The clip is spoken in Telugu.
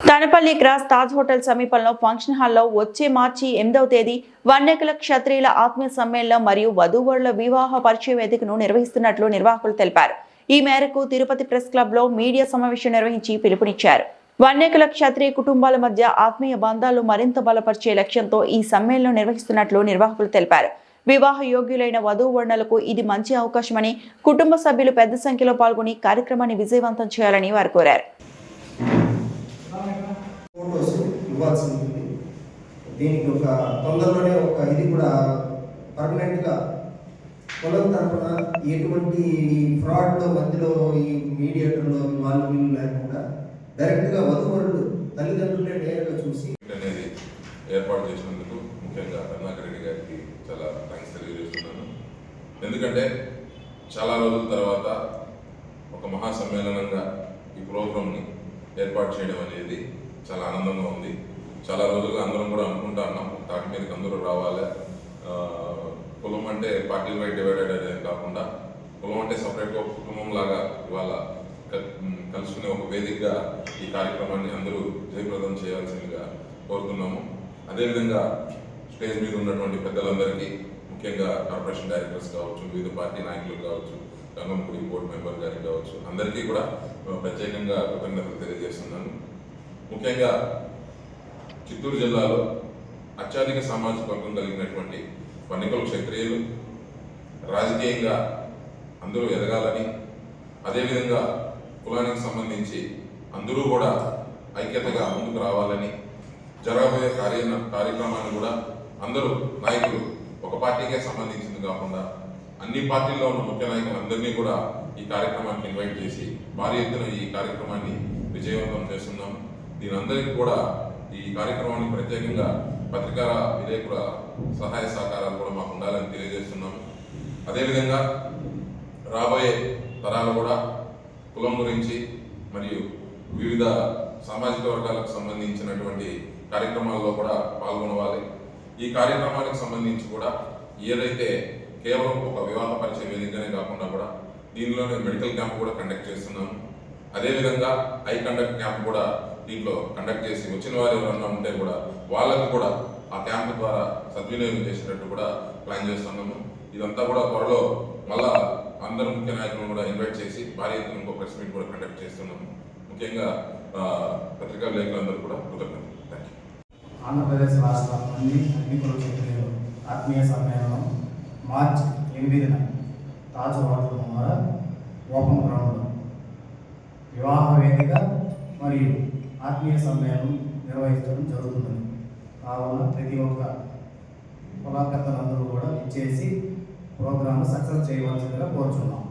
తనపల్లి క్రాస్ తాజ్ హోటల్ సమీపంలో ఫంక్షన్ హాల్లో వచ్చే మార్చి ఎనిమిదవ తేదీ వన్యకుల క్షత్రియుల ఆత్మీయ సమ్మేళనం మరియు వధూవరుల వివాహ పరిచయ వేదికను నిర్వహిస్తున్నట్లు నిర్వాహకులు తెలిపారు. ఈ మేరకు తిరుపతి ప్రెస్ క్లబ్లో మీడియా సమావేశం నిర్వహించి పిలుపునిచ్చారు. వన్యకుల క్షత్రియ కుటుంబాల మధ్య ఆత్మీయ బంధాలు మరింత బలపరిచే లక్ష్యంతో ఈ సమ్మేళనం నిర్వహిస్తున్నట్లు నిర్వాహకులు తెలిపారు. వివాహ యోగ్యులైన వధూవరుణులకు ఇది మంచి అవకాశమని కుటుంబ సభ్యులు పెద్ద సంఖ్యలో పాల్గొని కార్యక్రమాన్ని విజయవంతం చేయాలని వారు కోరారు. దీనికి ఒక తొందరలోనే ఒక ఇది కూడా పర్మనెంట్గా పొలం తరఫున ఎటువంటి ఫ్రాడ్లో మధ్యలో ఈ మీడియేటర్లో వాళ్ళు వీళ్ళు లేకుండా డైరెక్ట్గా వధువరులు తల్లిదండ్రులే నేరుగా చూసి అనేది ఏర్పాటు చేసినందుకు ముఖ్యంగా కరుణాకర్ రెడ్డి గారికి చాలా థ్యాంక్స్ తెలియజేస్తున్నాను. ఎందుకంటే చాలా రోజుల తర్వాత ఒక మహాసమ్మేళనంగా ఈ ప్రోగ్రామ్ని ఏర్పాటు చేయడం అనేది చాలా ఆనందంగా ఉంది. చాలా రోజులుగా అందరం కూడా అనుకుంటా ఉన్నాం. తాటి మీదకి అందరూ రావాలి. కులం అంటే పార్టీ బై డివైడెడ్ అనేది కాకుండా కులం అంటే సపరేట్గా ఒక కుటుంబం లాగా ఇవాళ కలుసుకునే ఒక వేదికగా ఈ కార్యక్రమాన్ని అందరూ జయప్రదం చేయాల్సిందిగా కోరుతున్నాము. అదేవిధంగా స్టేజ్ మీద ఉన్నటువంటి పెద్దలందరికీ ముఖ్యంగా కార్పొరేషన్ డైరెక్టర్స్ కావచ్చు వివిధ పార్టీ నాయకులు కావచ్చు గంగంపూడి బోర్డు మెంబర్ గారికి కావచ్చు అందరికీ కూడా ప్రత్యేకంగా కృతజ్ఞతలు తెలియజేస్తున్నాను. ముఖ్యంగా చిత్తూరు జిల్లాలో అత్యధిక సామాజిక వర్గం కలిగినటువంటి వన్నికల క్షత్రియులు రాజకీయంగా అందరూ ఎదగాలని అదేవిధంగా కులానికి సంబంధించి అందరూ కూడా ఐక్యతగా ముందుకు రావాలని జరగబోయే కార్య కార్యక్రమాన్ని కూడా అందరూ నాయకులు ఒక పార్టీకే సంబంధించింది కాకుండా అన్ని పార్టీల్లో ఉన్న ముఖ్య నాయకులందరినీ కూడా ఈ కార్యక్రమానికి ఇన్వైట్ చేసి భారీ ఎత్తున ఈ కార్యక్రమాన్ని విజయవంతం చేస్తున్నాం. దీని అందరికీ కూడా ఈ కార్యక్రమానికి ప్రత్యేకంగా పత్రికా విలేకరుల సహాయ సహకారాలు కూడా మాకు ఉండాలని తెలియజేస్తున్నాము అదేవిధంగా రాబోయే తరాలు కూడా కులం గురించి మరియు వివిధ సామాజిక వర్గాలకు సంబంధించినటువంటి కార్యక్రమాల్లో కూడా పాల్గొనవాలి. ఈ కార్యక్రమానికి సంబంధించి కూడా ఏదైతే కేవలం ఒక వివాహ పరిచయ వేదికనే కాకుండా కూడా దీనిలోనే మెడికల్ క్యాంప్ కూడా కండక్ట్ చేస్తున్నాము అదేవిధంగా ఐ కండక్ట్ క్యాంప్ కూడా దీంట్లో కండక్ట్ చేసి వచ్చిన వారు ఎవరన్నా ఉంటే కూడా వాళ్ళకు కూడా ఆ క్యాంప్ ద్వారా సద్వినియోగం చేసేటట్టు కూడా ప్లాన్ చేస్తున్నాము. ఇదంతా కూడా త్వరలో మళ్ళా అందరు ముఖ్య నాయకులను కూడా ఇన్వైట్ చేసి భారీ ఎత్తున ఇంకో ప్రెస్ మీట్ కూడా కండక్ట్ చేస్తున్నాము. ముఖ్యంగా పత్రికా లేఖలందరూ కూడా కృతజ్ఞతలు. థ్యాంక్ యూ ఆంధ్రప్రదేశ్ రాష్ట్ర అన్ని ఎన్నికల ఆత్మీయ సమ్మేళనం మార్చి ఎనిమిదిన తాజ్ హోటల్ ద్వారా ఓపెన్ గ్రౌండ్ వివాహ వేదిక మరియు ఆత్మీయ సమ్మేళనం నిర్వహించడం జరుగుతుంది. కావున ప్రతి ఒక్క కులాకర్తలందరూ కూడా ఇచ్చేసి ప్రోగ్రామ్ సక్సెస్ చేయవలసిందిగా కోరుచున్నాం.